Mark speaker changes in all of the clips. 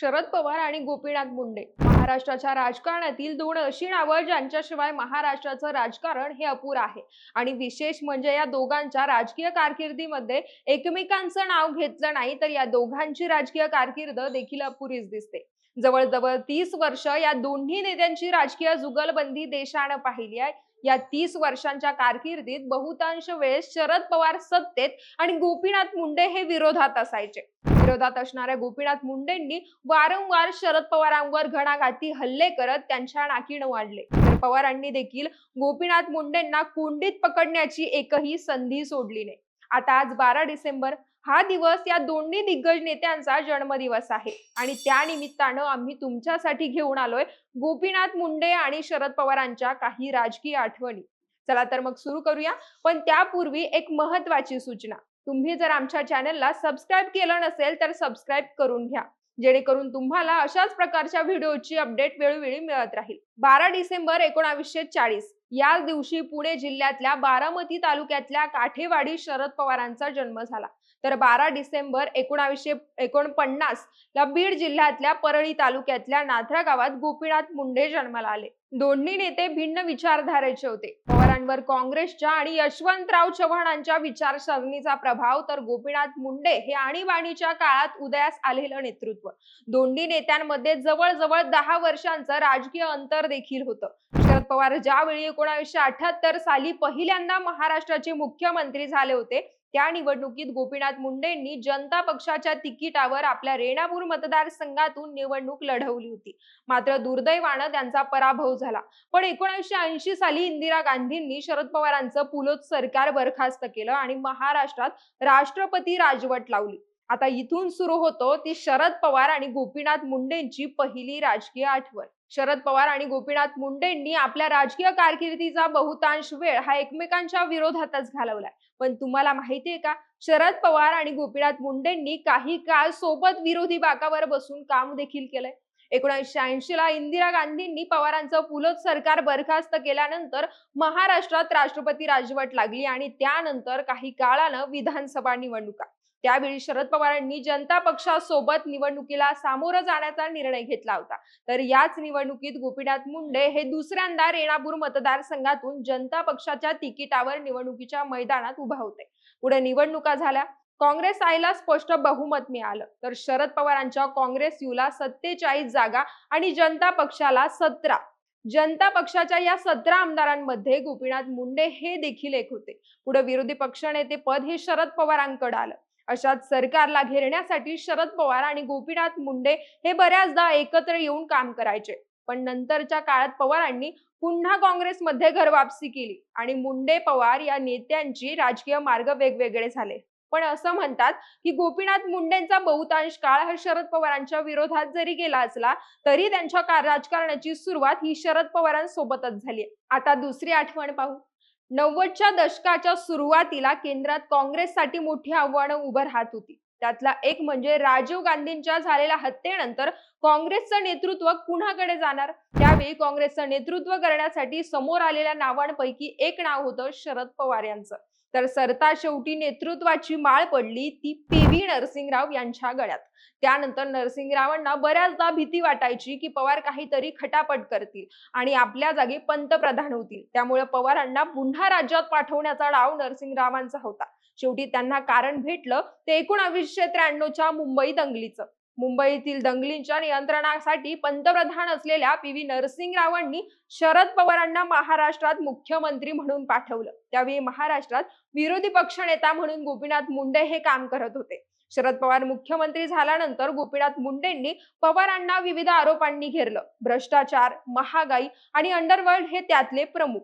Speaker 1: शरद पवार आणि गोपीनाथ मुंडे. महाराष्ट्राच्या राजकारणातील दोन अशी नावं ज्यांच्याशिवाय महाराष्ट्राचं राजकारण हे अपुर आहे. आणि विशेष म्हणजे या दोघांच्या राजकीय कारकिर्दीमध्ये एकमेकांचं नाव घेतलं नाही तर या दोघांची राजकीय कारकीर्द देखील अपुरीच दिसते. जवळजवळ तीस वर्ष या दोन्ही नेत्यांची राजकीय जुगलबंदी देशानं पाहिली आहे. या तीस वर्षांच्या कारकिर्दीत बहुतांश वेळेस शरद पवार सत्तेत आणि गोपीनाथ मुंडे हे विरोधात असायचे. विरोधात असणाऱ्या गोपीनाथ मुंडेंनी वारंवार शरद पवारांवर घणाघाती हल्ले करत त्यांच्या नाकीनं वाढले. तर पवारांनी देखील गोपीनाथ मुंडेंना कोंडीत पकडण्याची एकही संधी सोडली नाही. आता आज बारा डिसेंबर हा दिवस या दोन्ही दिग्गज नेत्यांचा जन्मदिवस आहे. आणि त्या निमित्तानं आम्ही तुमच्यासाठी घेऊन आलोय गोपीनाथ मुंडे आणि शरद पवारांच्या काही राजकीय आठवणी. चला तर मग सुरू करूया. पण त्यापूर्वी एक महत्वाची सूचना. तुम्ही जर आमच्या चॅनलला सबस्क्राईब केलं नसेल तर सबस्क्राईब करून घ्या. जेणेकरून तुम्हाला अशाच प्रकारच्या व्हिडिओची अपडेट वेळोवेळी मिळत राहील. बारा डिसेंबर एकोणावीसशे चाळीस. या दिवशी पुणे जिल्ह्यातल्या बारामती तालुक्यातल्या काठेवाडी शरद पवारांचा जन्म झाला. तर बारा डिसेंबर एकोणावीसशे एकोणपन्नास ला बीड जिल्ह्यातल्या परळी तालुक्यातल्या नाथरा गावात गोपीनाथ मुंडे जन्माला आले. दोन्ही नेते भिन्न विचारधारेचे होते. पवारांवर काँग्रेसच्या आणि यशवंतराव चव्हाणांच्या विचारसरणीचा प्रभाव तर गोपीनाथ मुंडे हे आणीबाणीच्या काळात उदयास आलेलं नेतृत्व. दोन्ही नेत्यांमध्ये जवळजवळ दहा वर्षांचं राजकीय अंतर देखील होतं. शरद पवार ज्यावेळी एकोणावीसशे अठ्याहत्तर साली पहिल्यांदा महाराष्ट्राचे मुख्यमंत्री झाले होते त्या निवडणुकीत गोपीनाथ मुंडेंनी जनता पक्षाच्या तिकिटावर आपल्या रेणापूर मतदारसंघातून निवडणूक लढवली होती. मात्र दुर्दैवानं त्यांचा पराभव झाला. पण एकोणीसशे ऐंशी साली इंदिरा गांधींनी शरद पवारांचं पुलोत सरकार बरखास्त केलं आणि महाराष्ट्रात राष्ट्रपती राजवट लावली. आता इथून सुरू होतो ती शरद पवार आणि गोपीनाथ मुंडेंची पहिली राजकीय आठवण. शरद पवार आणि गोपीनाथ मुंडेंनी आपल्या राजकीय कारकिर्दीचा बहुतांश वेळ हा एकमेकांच्या विरोधातच घालवलाय. पण तुम्हाला माहितीये का? शरद पवार आणि गोपीनाथ मुंडेंनी काही काळ सोबत विरोधी बाकावर बसून काम देखील केलंय. एकोणीसशे ऐंशी ला इंदिरा गांधींनी पवारांचं पुलोत सरकार बरखास्त केल्यानंतर महाराष्ट्रात राष्ट्रपती राजवट लागली आणि त्यानंतर काही काळानं विधानसभा निवडणुका. त्यावेळी शरद पवारांनी जनता पक्षासोबत निवडणुकीला सामोरं जाण्याचा निर्णय घेतला होता. तर याच निवडणुकीत गोपीनाथ मुंडे हे दुसऱ्यांदा रेणापूर मतदारसंघातून जनता पक्षाच्या तिकिटावर निवडणुकीच्या मैदानात उभा होते. पुढे निवडणुका झाल्या. काँग्रेस आईला स्पष्ट बहुमत मिळालं. तर शरद पवारांच्या काँग्रेस युला सत्तेचाळीस जागा आणि जनता पक्षाला सतरा. जनता पक्षाच्या या सतरा आमदारांमध्ये गोपीनाथ मुंडे हे देखील एक होते. पुढे विरोधी पक्षनेते पद हे शरद पवारांकडे आलं. अशात सरकारला घेरण्यासाठी शरद पवार आणि गोपीनाथ मुंडे हे बऱ्याचदा एकत्र येऊन काम करायचे. पण नंतरच्या काळात पवारांनी पुन्हा काँग्रेसमध्ये घरवापसी केली आणि मुंडे पवार या नेत्यांची राजकीय मार्ग वेगवेगळे झाले. पण असं म्हणतात की गोपीनाथ मुंडेंचा बहुतांश काळ हा शरद पवारांच्या विरोधात जरी गेला असला तरी त्यांच्या राजकारणाची सुरुवात ही शरद पवारांसोबतच झाली आता दुसरी आठवण पाहू. नव्वदच्या दशकाच्या सुरुवातीला केंद्रात काँग्रेससाठी मोठी आव्हानं उभं राहत होती. त्यातला एक म्हणजे राजीव गांधींच्या झालेल्या हत्येनंतर काँग्रेसचं नेतृत्व कुणाकडे जाणार? त्यावेळी काँग्रेसचं नेतृत्व करण्यासाठी समोर आलेल्या नावांपैकी एक नाव होतं शरद पवार यांचं. तर सरता शेवटी नेतृत्वाची माळ पडली ती पी व्ही नरसिंगराव यांच्या गळ्यात. त्यानंतर नरसिंगरावांना बऱ्याचदा भीती वाटायची की पवार काहीतरी खटापट करतील आणि आपल्या जागी पंतप्रधान होतील. त्यामुळे पवारांना पुन्हा राज्यात पाठवण्याचा डाव नरसिंगरावांचा होता. शेवटी त्यांना कारण भेटलं ते एकोणावीसशे त्र्याण्णवच्या मुंबई दंगलीचं. मुंबईतील दंगलींच्या नियंत्रणासाठी पंतप्रधान असलेल्या पी व्ही नरसिंगरावांनी शरद पवारांना महाराष्ट्रात मुख्यमंत्री म्हणून पाठवलं. त्यावेळी महाराष्ट्रात विरोधी पक्षनेता म्हणून गोपीनाथ मुंडे हे काम करत होते. शरद पवार मुख्यमंत्री झाल्यानंतर गोपीनाथ मुंडेंनी पवारांना विविध आरोपांनी घेरलं. भ्रष्टाचार महागाई आणि अंडरवर्ल्ड हे त्यातले प्रमुख.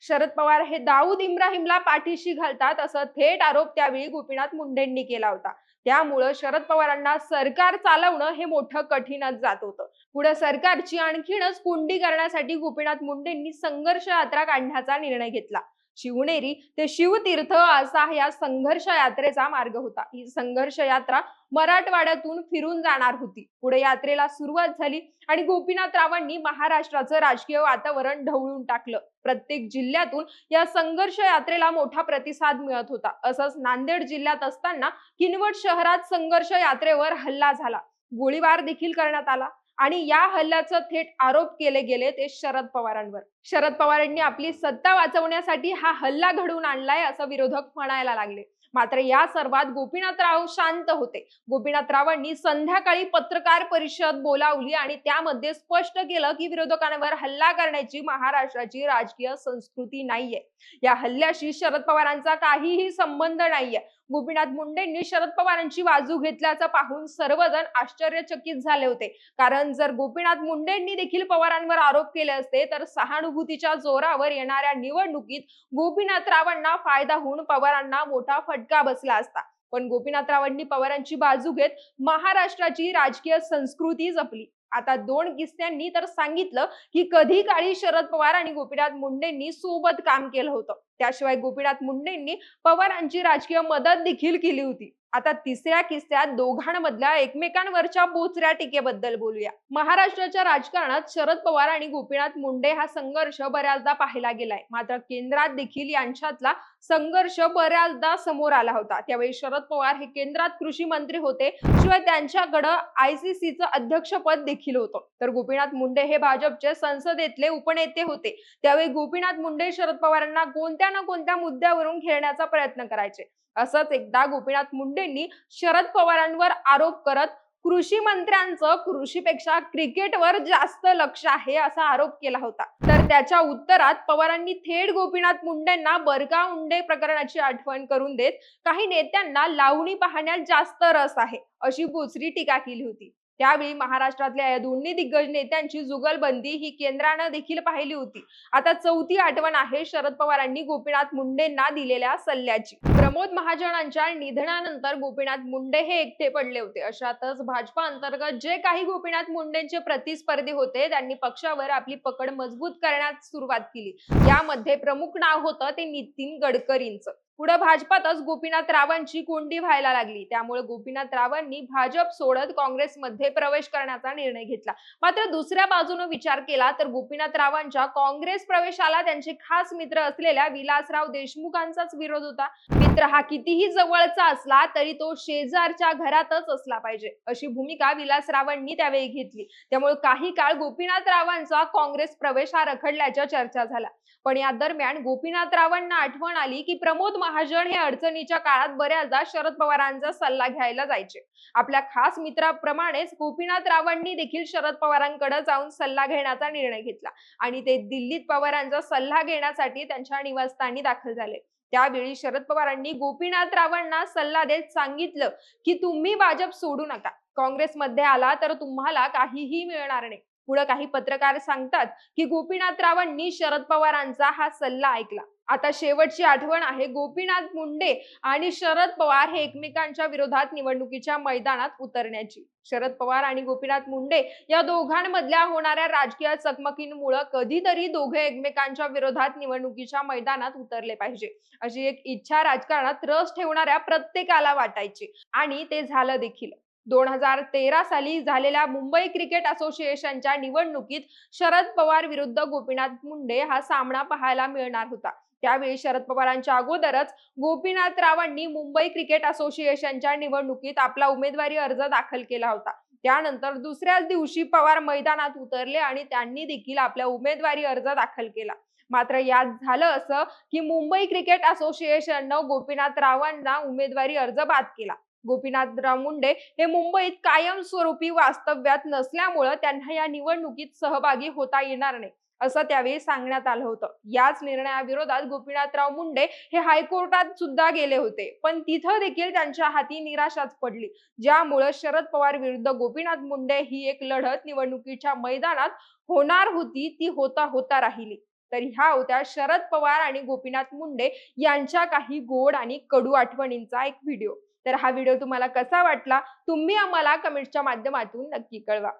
Speaker 1: शरद पवार हे दाऊद इब्राहिमला पाठीशी घालतात असं थेट आरोप त्यावेळी गोपीनाथ मुंडेंनी केला होता. त्यामुळं शरद पवारांना सरकार चालवणं हे मोठं कठीणच जात होतं. पुढे सरकारची आणखीनच कोंडी करण्यासाठी गोपीनाथ मुंडेंनी संघर्ष यात्रा काढण्याचा निर्णय घेतला. शिवनेरी ते शिवतीर्थ असा या संघर्ष यात्रेचा मार्ग होता. ही संघर्ष यात्रा मराठवाड्यातून फिरून जाणार होती. पुढे यात्रेला सुरुवात झाली आणि गोपीनाथरावांनी महाराष्ट्राचं राजकीय वातावरण ढवळून टाकलं. प्रत्येक जिल्ह्यातून या संघर्ष यात्रेला मोठा प्रतिसाद मिळत होता. असंच नांदेड जिल्ह्यात असताना किनवट शहरात संघर्ष यात्रेवर हल्ला झाला. गोळीबार देखील करण्यात आला. आणि या हल्ल्याचं थेट आरोप केले गेले ते शरद पवारांवर. शरद पवारांनी आपली सत्ता वाचवण्यासाठी हा हल्ला घडवून आणलाय असं विरोधक म्हणायला लागले. मात्र या सर्वात गोपीनाथराव शांत होते. गोपीनाथरावांनी संध्याकाळी पत्रकार परिषद बोलावली आणि त्यामध्ये स्पष्ट केलं की विरोधकांवर हल्ला करण्याची महाराष्ट्राची राजकीय संस्कृती नाहीये. या हल्ल्याशी शरद पवारांचा काहीही संबंध नाहीये. गोपीनाथ मुंडेंनी शरद पवारांची बाजू घेतल्याचं पाहून सर्वजण आश्चर्यचकित झाले होते. कारण जर गोपीनाथ मुंडेंनी देखील पवारांवर आरोप केले असते तर सहानुभूतीच्या जोरावर येणाऱ्या निवडणुकीत गोपीनाथरावांना फायदा होऊन पवारांना मोठा फटका बसला असता. पण गोपीनाथरावांनी पवारांची बाजू घेत महाराष्ट्राची राजकीय संस्कृती जपली. आता दोन किस्त्यांनी तर सांगितलं की कधी काळी शरद पवार आणि गोपीनाथ मुंडेंनी सोबत काम केलं होतं. त्याशिवाय गोपीनाथ मुंडेंनी पवारांची राजकीय मदत देखील केली होती. आता तिसऱ्या किस्स्यात दोघांमधल्या एकमेकांवरच्या बोचऱ्या टीकेबद्दल बोलूया. महाराष्ट्राच्या राजकारणात शरद पवार आणि गोपीनाथ मुंडे हा संघर्ष बऱ्याचदा पाहायला गेलाय. मात्र केंद्रात देखील यांच्यातला संघर्ष बऱ्याचदा समोर आला होता. त्यावेळी शरद पवार हे केंद्रात कृषी मंत्री होते. शिवाय त्यांच्याकडं आयसीसीचं अध्यक्षपद देखील होतं. तर गोपीनाथ मुंडे हे भाजपचे संसदेतले उपनेते होते. त्यावेळी गोपीनाथ मुंडे शरद पवारांना कोणत्या ना कोणत्या मुद्द्यावरून घेण्याचा प्रयत्न करायचे. असंच एकदा गोपीनाथ मुंडेंनी शरद पवारांवर आरोप करत कृषी मंत्र्यांचं कृषीपेक्षा क्रिकेटवर जास्त लक्ष आहे असा आरोप केला होता. तर त्याच्या उत्तरात पवारांनी थेट गोपीनाथ मुंडेंना बरका उंडे प्रकरणाची आठवण करून देत काही नेत्यांना लावणी पाहण्यात जास्त रस आहे अशी बोचरी टीका केली होती. त्यावेळी महाराष्ट्रातल्या या दोन्ही दिग्गज नेत्यांची जुगलबंदी ही केंद्रानं देखील पाहिली होती. आता चौथी आठवण आहे शरद पवारांनी गोपीनाथ मुंडेंना दिलेल्या सल्ल्याची. प्रमोद महाजनांच्या निधनानंतर गोपीनाथ मुंडे हे एकटे पडले होते. अशातच भाजपा अंतर्गत जे काही गोपीनाथ मुंडेंचे प्रतिस्पर्धी होते त्यांनी पक्षावर आपली पकड मजबूत करण्यास सुरुवात केली. यामध्ये प्रमुख नाव होतं ते नितीन गडकरींचं. पुढे भाजपातच गोपीनाथ रावांची कोंडी व्हायला लागली. त्यामुळे गोपीनाथ रावांनी भाजप सोडत काँग्रेसमध्ये प्रवेश करण्याचा निर्णय घेतला. मात्र दुसऱ्या बाजूने विचार केला तर गोपीनाथ रावांच्या काँग्रेस प्रवेशाला त्यांचे खास मित्र असलेल्या विलासराव देशमुखांचाच विरोध होता. मित्र हा कितीही जवळचा असला तरी तो शेजारच्या घरातच असला पाहिजे अशी भूमिका विलासरावांनी त्यावेळी घेतली. त्यामुळे काही काळ गोपीनाथ रावांचा काँग्रेस प्रवेश हा रखडल्याच्या चर्चा झाला पण या दरम्यान गोपीनाथ रावांना आठवण आली की प्रमोद महाजन हे अडचणीच्या काळात बऱ्याचदा शरद पवारांचा सल्ला घ्यायला जायचे. आपल्या खास मित्राप्रमाणेच गोपीनाथ रावांनी देखील शरद पवारांकडे जाऊन सल्ला घेण्याचा निर्णय घेतला आणि ते दिल्लीत पवारांचा सल्ला घेण्यासाठी त्यांच्या निवासस्थानी दाखल झाले. त्यावेळी शरद पवारांनी गोपीनाथ रावांना सल्ला देत सांगितलं की तुम्ही भाजप सोडू नका. काँग्रेसमध्ये आला तर तुम्हाला काहीही मिळणार नाही. पुढे काही पत्रकार सांगतात की गोपीनाथ रावांनी शरद पवारांचा हा सल्ला ऐकला. आता शेवटची आठवण आहे गोपीनाथ मुंडे आणि शरद पवार हे एकमेकांच्या विरोधात निवडणुकीच्या मैदानात उतरण्याची. शरद पवार आणि गोपीनाथ मुंडे या दोघांमधल्या होणाऱ्या राजकीय चकमकींमुळे कधीतरी दोघे एकमेकांच्या विरोधात निवडणुकीच्या मैदानात उतरले पाहिजे. अशी एक इच्छा राजकारणात रस ठेवणाऱ्या प्रत्येकाला वाटायची आणि ते झालं देखील. दोन हजार तेरा साली झालेल्या मुंबई क्रिकेट असोसिएशनच्या निवडणुकीत शरद पवार विरुद्ध गोपीनाथ मुंडे हा सामना पाहायला मिळणार होता. त्यावेळी शरद पवारांच्या अगोदरच गोपीनाथ रावांनी मुंबई क्रिकेट असोसिएशनच्या निवडणुकीत आपला उमेदवारी अर्ज दाखल केला होता. त्यानंतर दुसऱ्याच दिवशी पवार मैदानात उतरले आणि त्यांनी देखील आपला उमेदवारी अर्ज दाखल केला. मात्र यात झालं असं की मुंबई क्रिकेट असोसिएशननं गोपीनाथ रावांना उमेदवारी अर्ज बाद केला. गोपीनाथराव मुंडे हे मुंबईत कायमस्वरूपी वास्तव्यात नसल्यामुळं त्यांना या निवडणुकीत सहभागी होता येणार नाही असं त्यावेळी सांगण्यात आलं होतं. याच निर्णयाविरोधात गोपीनाथराव मुंडे हे हायकोर्टात सुद्धा गेले होते. पण तिथं देखील त्यांच्या हाती निराशाच पडली ज्यामुळं शरद पवार विरुद्ध गोपीनाथ मुंडे ही एक लढत निवडणुकीच्या मैदानात होणार होती ती होता होता राहिली. तर ह्या होत्या शरद पवार आणि गोपीनाथ मुंडे यांच्या काही गोड आणि कडू आठवणींचा एक व्हिडिओ. तर हा व्हिडिओ तुम्हाला कसा वाटला तुम्ही आम्हाला कमेंटच्या माध्यमातून नक्की कळवा.